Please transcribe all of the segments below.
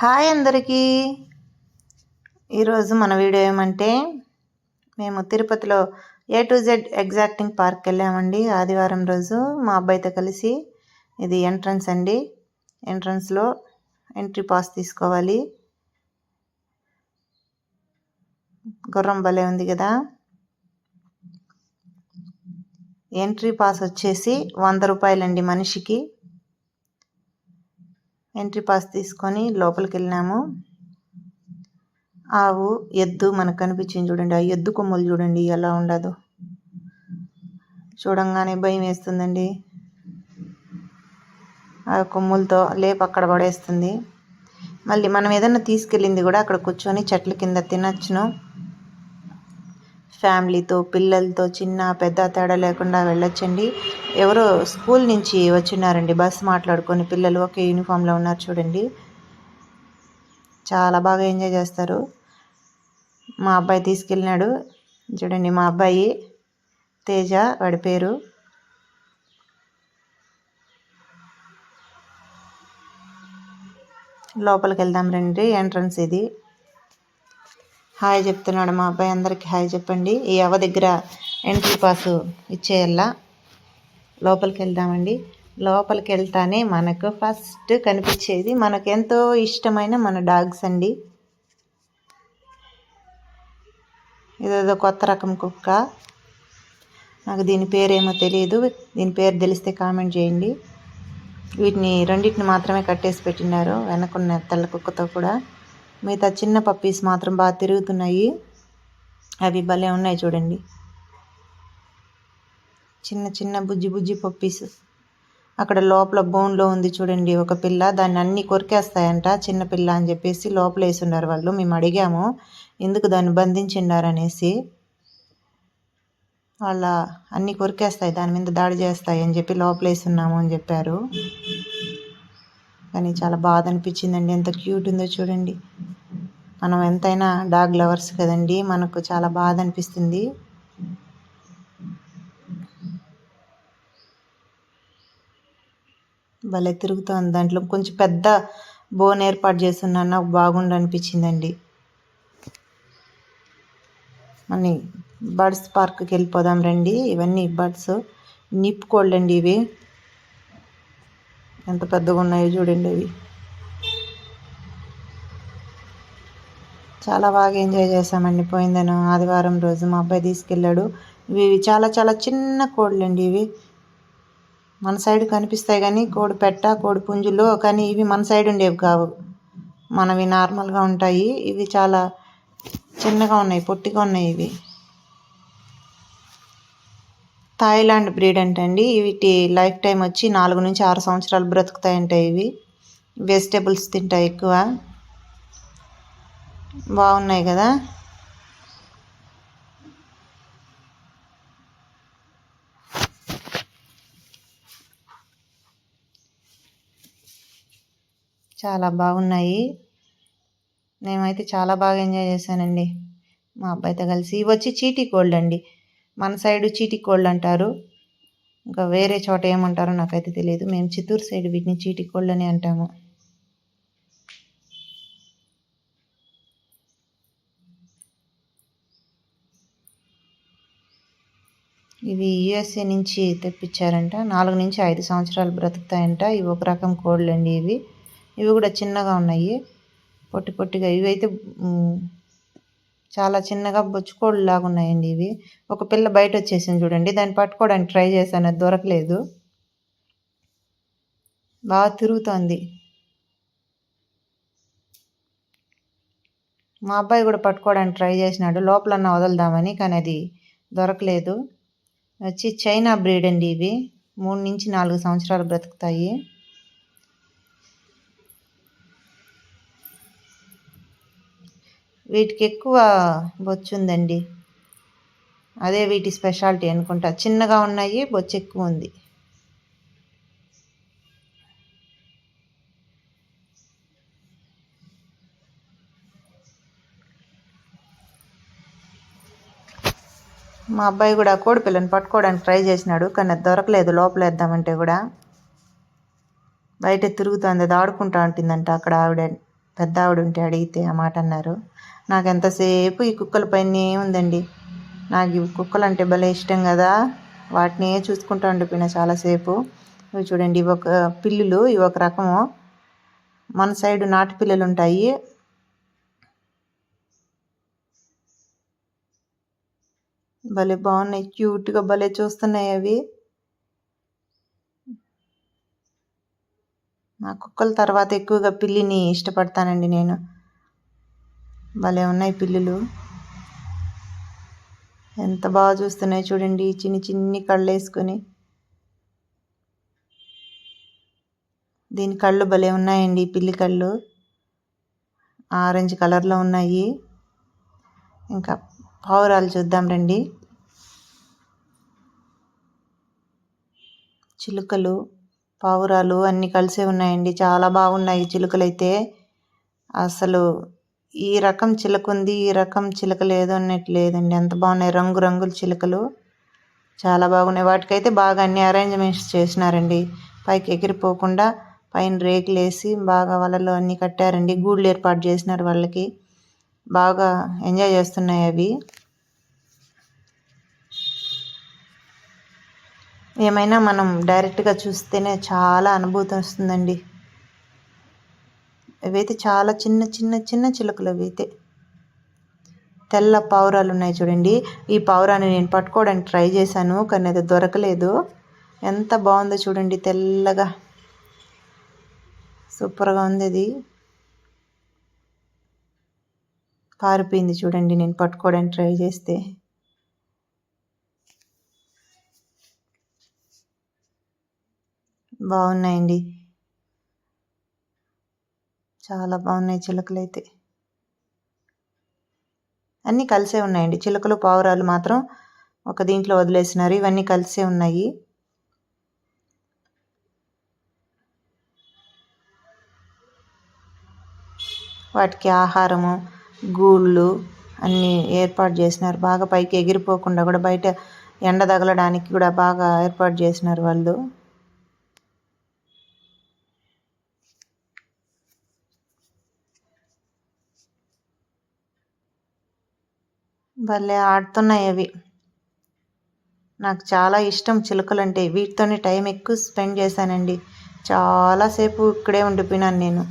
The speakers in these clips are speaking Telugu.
హాయ్ అందరికీ. ఈరోజు మన వీడియో ఏమంటే మేము తిరుపతిలో A to Z exacting park వెళ్ళామండి. ఆదివారం రోజు మా అబ్బాయితో కలిసి ఇది ఎంట్రన్స్ అండి. ఎంట్రన్స్లో ఎంట్రీ పాస్ తీసుకోవాలి. గుర్రం భలే ఉంది కదా. ఎంట్రీ పాస్ వచ్చేసి వంద రూపాయలండి మనిషికి. ఎంట్రీ పాస్ తీసుకొని లోపలికి వెళ్ళినాము ఆవు ఎద్దు మనకు కనిపించింది చూడండి. ఆ ఎద్దు కొమ్ములు చూడండి ఎలా ఉండదు. చూడంగానే భయం వేస్తుందండి. ఆ కొమ్ములతో లేపు అక్కడ పడేస్తుంది. మళ్ళీ మనం ఏదైనా తీసుకెళ్ళింది కూడా అక్కడ కూర్చొని చెట్ల కింద తినచ్చును. ఫ్యామిలీతో పిల్లలతో చిన్న పెద్ద తేడా లేకుండా వెళ్ళొచ్చండి. ఎవరో స్కూల్ నుంచి వచ్చినారండి బస్సు మాట్లాడుకొని పిల్లలు ఒకే యూనిఫామ్లో ఉన్నారు చూడండి. చాలా బాగా ఎంజాయ్ చేస్తారు. మా అబ్బాయి తీసుకెళ్ళినాడు. చూడండి మా అబ్బాయి తేజ వాడి పేరు. లోపలికి వెళ్దాం రండి ఎంట్రన్స్ ఇది. హాయ్ చెప్తున్నాడు మా అబ్బాయి అందరికి. హాయ్ చెప్పండి. ఈ అవ దగ్గర ఎంట్రీ పాస్ ఇచ్చేయల్లా లోపలికి వెళ్దామండి. లోపలికి వెళ్తానే మనకు ఫస్ట్ కనిపించేది మనకు ఎంతో ఇష్టమైన మన డాగ్స్ అండి. ఇదేదో కొత్త రకం కుక్క. నాకు దీని పేరేమో తెలియదు దీని పేరు తెలిస్తే కామెంట్ చేయండి. వీటిని రెండింటిని మాత్రమే కట్టేసి పెట్టినారు. వెనకున్న తెల్ల కుక్కతో కూడా. మిగతా చిన్న పప్పీస్ మాత్రం బాగా తిరుగుతున్నాయి. అవి భలే ఉన్నాయి చూడండి. చిన్న చిన్న బుజ్జి బుజ్జి పప్పీస్ అక్కడ లోపల బోన్లో ఉంది చూడండి ఒక పిల్ల. దాన్ని అన్ని కొరికేస్తాయంట. చిన్న పిల్ల అని చెప్పేసి లోపల వేసున్నారు వాళ్ళు. మేము అడిగాము ఎందుకు దాన్ని బంధించిండారనేసి వాళ్ళ అన్ని కొరికేస్తాయి. దాని మీద దాడి చేస్తాయి అని చెప్పి లోపల వేసున్నాము అని చెప్పారు. కానీ చాలా బాధ అనిపించిందండి ఎంత క్యూట్ ఉందో చూడండి. మనం ఎంతైనా డాగ్ లవర్స్ కదండి. మనకు చాలా బాధ అనిపిస్తుంది భలే తిరుగుతోంది. దాంట్లో కొంచెం పెద్ద బోన్ ఏర్పాటు చేస్తున్నా నాకు బాగుండు అనిపించిందండి. మనీ బర్డ్స్ పార్క్కి వెళ్ళిపోదాం రండి. ఇవన్నీ బర్డ్స్. నిప్పుకోళ్ళండి ఇవి. ఎంత పెద్దగా ఉన్నాయో చూడండి అవి. చాలా బాగా ఎంజాయ్ చేసామండి పోయిందను ఆదివారం రోజు మా అబ్బాయి తీసుకెళ్ళాడు. ఇవి చాలా చాలా చిన్న కోళ్ళు అండి ఇవి. మన సైడ్ కనిపిస్తాయి కానీ కోడి పెట్ట కోడి పుంజులు కానీ ఇవి మన సైడ్ ఉండేవి కావు. మనవి నార్మల్గా ఉంటాయి. ఇవి చాలా చిన్నగా ఉన్నాయి పొట్టిగా ఉన్నాయి ఇవి. థాయిలాండ్ బ్రీడ్ అంటండి. వీటి లైఫ్ టైం వచ్చి నాలుగు నుంచి ఆరు సంవత్సరాలు బ్రతుకుతాయంట ఇవి. వెజిటేబుల్స్ తింటాయి ఎక్కువ. బాగున్నాయి కదా? చాలా బాగున్నాయి. మేమైతే చాలా బాగా ఎంజాయ్ చేశానండి. మా అబ్బాయితో కలిసి. ఇవి వచ్చి చీటీ కోల్డ్ అండి. మన సైడు చీటికోళ్ళు అంటారు. ఇంకా వేరే చోట ఏమంటారో నాకైతే తెలియదు. మేము చిత్తూరు సైడ్ వీటిని చీటీ అని అంటాము. ఇవి యుఎస్ఏ నుంచి తెప్పించారంట. నాలుగు నుంచి ఐదు సంవత్సరాలు బ్రతుకుతాయంట. ఇవి ఒక రకం కోళ్ళు అండి ఇవి. ఇవి కూడా చిన్నగా ఉన్నాయి. పొట్టి పొట్టిగా ఇవి అయితే చాలా చిన్నగా బొచ్చుకోళ్ళు లాగా ఉన్నాయండి ఇవి. ఒక పిల్ల బయట వచ్చేసింది చూడండి. దాన్ని పట్టుకోవడానికి ట్రై చేశాను. అది దొరకలేదు. బాగా తిరుగుతోంది. మా అబ్బాయి కూడా పట్టుకోవడానికి ట్రై చేసినాడు. లోపలన్నా వదులుదామని కానీ అది దొరకలేదు. వచ్చి చైనా బ్రీడ్ అండి ఇవి. మూడు నుంచి నాలుగు సంవత్సరాలు బ్రతుకుతాయి. వీటికి ఎక్కువ బొచ్చు ఉందండి అదే వీటి స్పెషాలిటీ అనుకుంటా. చిన్నగా ఉన్నాయి బొచ్చు ఎక్కువ ఉంది మా అబ్బాయి కూడా కోడి పిల్లని పట్టుకోవడానికి ట్రై చేసినాడు కానీ అది దొరకలేదు. లోపల వేద్దామంటే కూడా బయట తిరుగుతుంది అది ఆడుకుంటా ఉంటుందంట అక్కడ ఆవిడ. పెద్ద ఆవిడ ఉంటే అడిగితే ఆ మాట అన్నారు నాకు ఎంతసేపు ఈ కుక్కల పైనే ఉందండి. నాకు ఈ కుక్కలు అంటే భలే ఇష్టం కదా వాటిని చూసుకుంటూ ఉండిపోయినా చాలాసేపు. ఇవి చూడండి ఇవి ఒక పిల్లులు ఇవి ఒక రకము. మన సైడ్ నాటు పిల్లలు ఉంటాయి భలే బాగున్నాయి క్యూట్గా భలే చూస్తున్నాయి అవి. నా కుక్కల తర్వాత ఎక్కువగా పిల్లిని ఇష్టపడతానండి నేను. భలే ఉన్నాయి పిల్లులు. ఎంత బాగా చూస్తున్నాయి చూడండి చిన్ని చిన్ని కళ్ళు వేసుకొని దీని కళ్ళు భలే ఉన్నాయండి పిల్లి కళ్ళు. ఆరెంజ్ కలర్లో ఉన్నాయి. ఇంకా పావురాలు చూద్దాం రండి. చిలుకలు. పావురాలు అన్నీ కలిసే ఉన్నాయండి. చాలా బాగున్నాయి చిలుకలు అయితే అసలు ఈ రకం చిలుక ఉంది ఈ రకం చిలుక లేదు అన్నట్టు లేదండి. ఎంత బాగున్నాయి రంగు రంగుల చిలుకలు. చాలా బాగున్నాయి. వాటికైతే బాగా అన్ని అరేంజ్మెంట్స్ చేసినారండి. పైకి ఎగిరిపోకుండా పైన రేకులు వేసి బాగా వలలో అన్నీ కట్టారండి. గూళ్ళు ఏర్పాటు చేసినారు వాళ్ళకి. బాగా ఎంజాయ్ చేస్తున్నాయి అవి. ఏమైనా మనం డైరెక్ట్గా చూస్తేనే చాలా అనుభూతి వస్తుందండి. ఇవైతే చాలా చిన్న చిన్న చిన్న చిలుకలు అవైతే తెల్ల పావురాలు ఉన్నాయి చూడండి. ఈ పావురాన్ని నేను పట్టుకోవడానికి ట్రై చేశాను కానీ అది దొరకలేదు. ఎంత బాగుందో చూడండి తెల్లగా. సూపర్గా ఉంది అది. పారిపోయింది చూడండి నేను పట్టుకోవడానికి ట్రై చేస్తే. బాగున్నాయండి. చాలా బాగున్నాయి చిలుకలు అయితే అన్నీ కలిసే ఉన్నాయండి. చిలుకలు పావురాలు మాత్రం ఒక దీంట్లో వదిలేసినారు. ఇవన్నీ కలిసే ఉన్నాయి. వాటికి ఆహారము గూళ్ళు అన్నీ ఏర్పాటు చేసినారు. బాగా పైకి ఎగిరిపోకుండా కూడా బయట ఎండ తగలడానికి కూడా బాగా ఏర్పాటు చేసినారు వాళ్ళు. భలే ఆడుతున్నాయి అవి. నాకు చాలా ఇష్టం చిలుకలు అంటే వీటితోనే టైం ఎక్కువ స్పెండ్ చేశానండి. చాలాసేపు ఇక్కడే ఉండిపోయినాను నేను.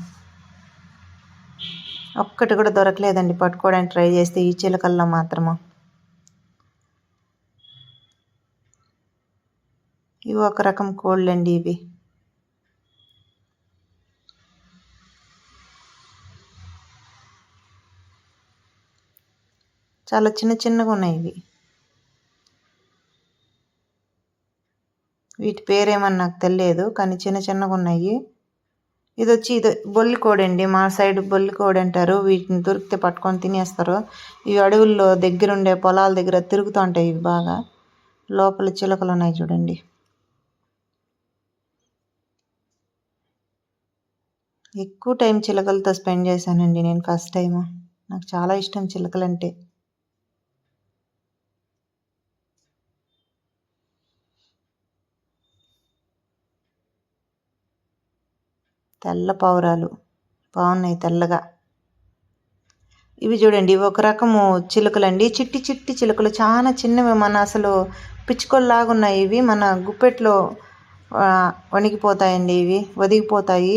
ఒక్కటి కూడా దొరకలేదండి పట్టుకోవడానికి ట్రై చేస్తే ఈ చిలుకల్లో మాత్రము. ఇవి ఒక రకం కోళ్ళండి ఇవి. చాలా చిన్న చిన్నగా ఉన్నాయి ఇవి. వీటి పేరేమని నాకు తెలియదు కానీ చిన్న చిన్నగా ఉన్నాయి. ఇది వచ్చి ఇది బొల్లి కోడి అండి. మా సైడ్ బొల్లి కోడి అంటారు. వీటిని దొరికితే పట్టుకొని తినేస్తారు. ఇవి అడవుల్లో దగ్గరుండే పొలాల దగ్గర తిరుగుతూ ఉంటాయి ఇవి బాగా. లోపల చిలకలు ఉన్నాయి చూడండి. ఎక్కువ టైం చిలకలతో స్పెండ్ చేశానండి నేను ఫస్ట్ టైం నాకు చాలా ఇష్టం చిలకలంటే. తెల్ల పావురాలు. బాగున్నాయి తెల్లగా. ఇవి చూడండి ఇవి ఒక రకము చిలుకలండి. చిట్టి చిట్టి చిలుకలు చాలా చిన్నవి. మన అసలు పిచ్చుకొల్లాగా ఉన్నాయి ఇవి. మన గుప్పెట్లో వణికిపోతాయండి ఇవి. ఒదిగిపోతాయి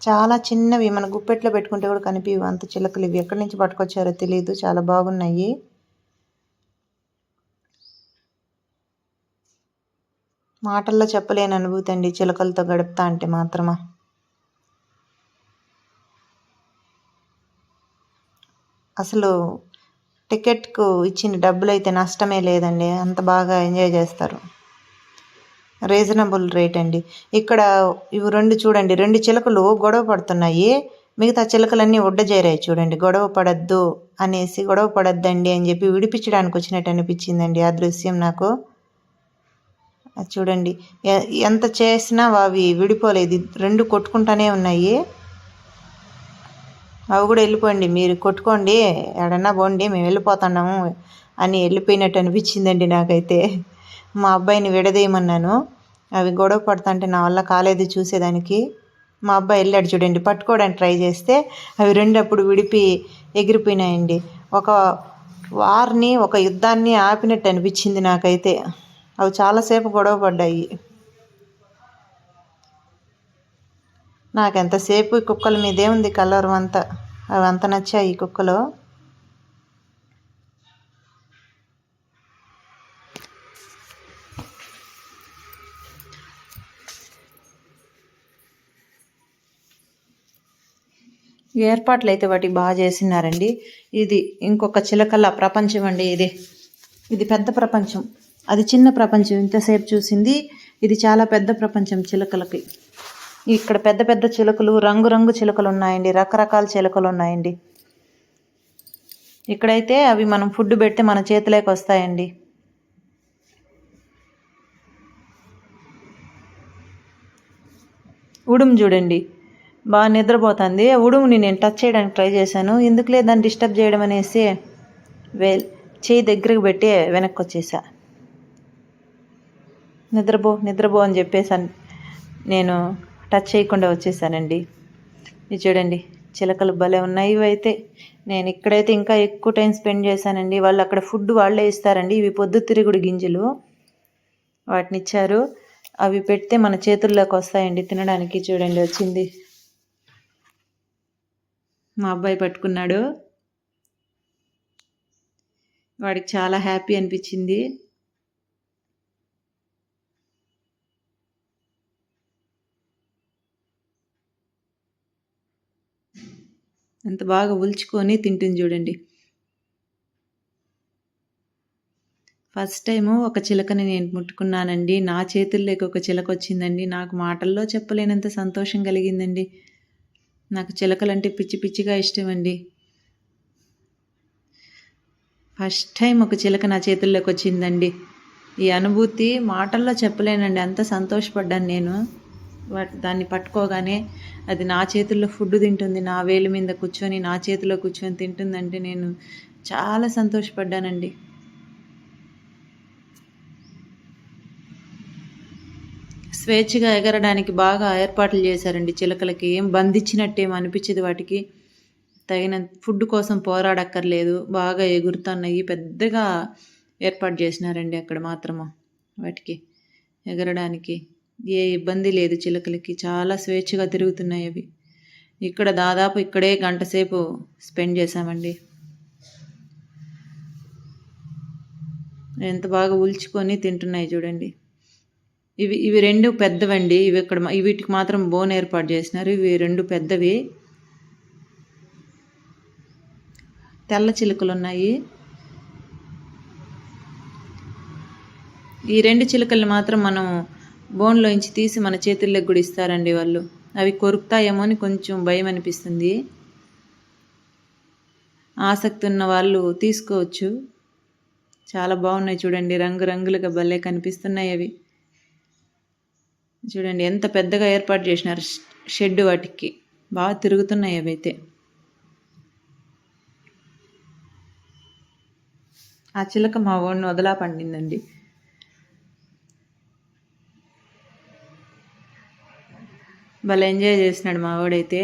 చాలా చిన్నవి. మన గుప్పెట్లో పెట్టుకుంటే కూడా కనిపించవు అంత చిలుకలు ఇవి. ఎక్కడి నుంచి పట్టుకొచ్చారో తెలియదు చాలా బాగున్నాయి. మాటల్లో చెప్పలేని అనుభూతి అండి చిలకలతో గడుపుతా అంటే మాత్రమా? అసలు టికెట్కు ఇచ్చిన డబ్బులు అయితే నష్టమే లేదండి. అంత బాగా ఎంజాయ్ చేస్తారు. రీజనబుల్ రేట్ అండి. ఇక్కడ ఇవి రెండు చూడండి. రెండు చిలకలు గొడవ పడుతున్నాయి. మిగతా చిలకలన్నీ చేరాయి చూడండి. గొడవ పడద్దు అనేసి గొడవ పడద్దండి అని చెప్పి విడిపించడానికి వచ్చినట్టు అనిపించిందండి ఆ దృశ్యం నాకు. చూడండి. ఎంత చేసినా అవి విడిపోలేదు. రెండు కొట్టుకుంటానే ఉన్నాయి. అవి కూడా వెళ్ళిపోండి. మీరు కొట్టుకోండి. ఎడన్నా పోండి. మేము వెళ్ళిపోతున్నాము అని వెళ్ళిపోయినట్టు అనిపించిందండి నాకైతే. మా అబ్బాయిని విడదీయమన్నాను. అవి గొడవ పడుతుంటే నా వల్ల కాలేదు చూసేదానికి. మా అబ్బాయి వెళ్ళాడు చూడండి. పట్టుకోవడానికి ట్రై చేస్తే అవి రెండు అప్పుడు విడిపి ఎగిరిపోయినాయండి. ఒక వారిని ఒక యుద్ధాన్ని ఆపినట్టు అనిపించింది నాకైతే. అవి చాలాసేపు గొడవ పడ్డాయి. నాకు ఎంతసేపు ఈ కుక్కల మీదే ఉంది కలర్ అంతా అవి అంత నచ్చాయి ఈ కుక్కలు. ఏర్పాట్లు అయితే వాటికి బాగా చేసినారండి. ఇది ఇంకొక చిలకల ప్రపంచం అండి ఇది. ఇది పెద్ద ప్రపంచం. అది చిన్న ప్రపంచం. ఇంతసేపు చూసింది. ఇది చాలా పెద్ద ప్రపంచం చిలకలకి. ఇక్కడ పెద్ద పెద్ద చిలుకలు రంగురంగు చిలుకలు ఉన్నాయండి రకరకాల చిలుకలు ఉన్నాయండి ఇక్కడైతే అవి మనం ఫుడ్ పెడితే మన చేతిలోకి వస్తాయండి. ఉడుము చూడండి. బాగా నిద్రపోతుంది. ఆ ఉడుముని నేను టచ్ చేయడానికి ట్రై చేశాను. ఎందుకులే దాన్ని డిస్టర్బ్ చేయడం అనేసి వే చేయి దగ్గరకు పెట్టి వెనక్కి వచ్చేసా. నిద్రపో నిద్రపో అని చెప్పేసాను నేను టచ్ చేయకుండా వచ్చేసానండి. ఇది చూడండి చిలకలు భలే ఉన్నాయి ఇవైతే. నేను ఇక్కడైతే ఇంకా ఎక్కువ టైం స్పెండ్ చేశానండి. వాళ్ళు అక్కడ ఫుడ్ వాళ్ళే ఇస్తారండి. ఇవి పొద్దుతిరుగుడు గింజలు. వాటిని ఇచ్చారు. అవి పెడితే మన చేతుల్లోకి వస్తాయండి తినడానికి. చూడండి వచ్చింది. మా అబ్బాయి పట్టుకున్నాడు. వాడికి చాలా హ్యాపీ అనిపించింది. ఎంత బాగా ఉల్చుకొని తింటుంది చూడండి. ఫస్ట్ టైము ఒక చిలకని నేను ముట్టుకున్నానండి. నా చేతుల్లోకి ఒక చిలక వచ్చిందండి నాకు మాటల్లో చెప్పలేనంత సంతోషం కలిగిందండి. నాకు చిలకలంటే పిచ్చి పిచ్చిగా ఇష్టం అండి ఫస్ట్ టైం ఒక చిలక నా చేతుల్లోకి వచ్చిందండి. ఈ అనుభూతి మాటల్లో చెప్పలేనండి. అంత సంతోషపడ్డాను నేను. దాన్ని పట్టుకోగానే అది నా చేతుల్లో ఫుడ్ తింటుంది. నా వేలు మీద కూర్చొని నా చేతిలో కూర్చొని తింటుందంటే నేను చాలా సంతోషపడ్డానండి. స్వేచ్ఛగా ఎగరడానికి బాగా ఏర్పాట్లు చేశారండి. చిలకలకి ఏం బంధించినట్టేం అనిపించదు వాటికి. తగిన ఫుడ్ కోసం పోరాడక్కర్లేదు. బాగా ఎగురుతున్నాయి పెద్దగా ఏర్పాటు చేసినారండి అక్కడ మాత్రము వాటికి ఎగరడానికి. ఏ ఇబ్బంది లేదు చిలకలకి. చాలా స్వేచ్ఛగా తిరుగుతున్నాయి అవి. ఇక్కడ దాదాపు ఇక్కడే గంట సేపు స్పెండ్ చేశామండి. ఎంత బాగా ఉల్చుకొని తింటున్నాయి చూడండి. ఇవి ఇవి రెండు పెద్దవండి. ఇవి ఇక్కడ వీటికి మాత్రం బోన్ ఏర్పాటు చేసినారు. ఇవి రెండు పెద్దవి. తెల్ల చిలుకలు ఉన్నాయి. ఈ రెండు చిలుకల్ని మాత్రం మనం బోన్లోంచి తీసి మన చేతుల్లోకి కూడా ఇస్తారండి వాళ్ళు. అవి కొరుకుతాయేమో అని కొంచెం భయం అనిపిస్తుంది. ఆసక్తి ఉన్న వాళ్ళు తీసుకోవచ్చు. చాలా బాగున్నాయి చూడండి రంగురంగులుగా భలే కనిపిస్తున్నాయి అవి. చూడండి ఎంత పెద్దగా ఏర్పాటు చేసినారు షెడ్ వాటికి. బాగా తిరుగుతున్నాయి అవి అయితే. ఆ చిలక మా వాడిని వదలా పండిందండి. భలే ఎంజాయ్ చేసినాడు మా వాడైతే.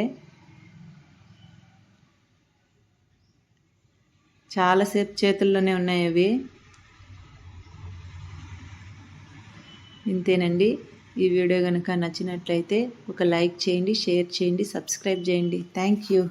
చాలాసేపు చేతుల్లోనే ఉన్నాయి అవి. ఇంతేనండి. ఈ వీడియో కనుక నచ్చినట్లయితే ఒక లైక్ చేయండి షేర్ చేయండి సబ్స్క్రైబ్ చేయండి. Thank you.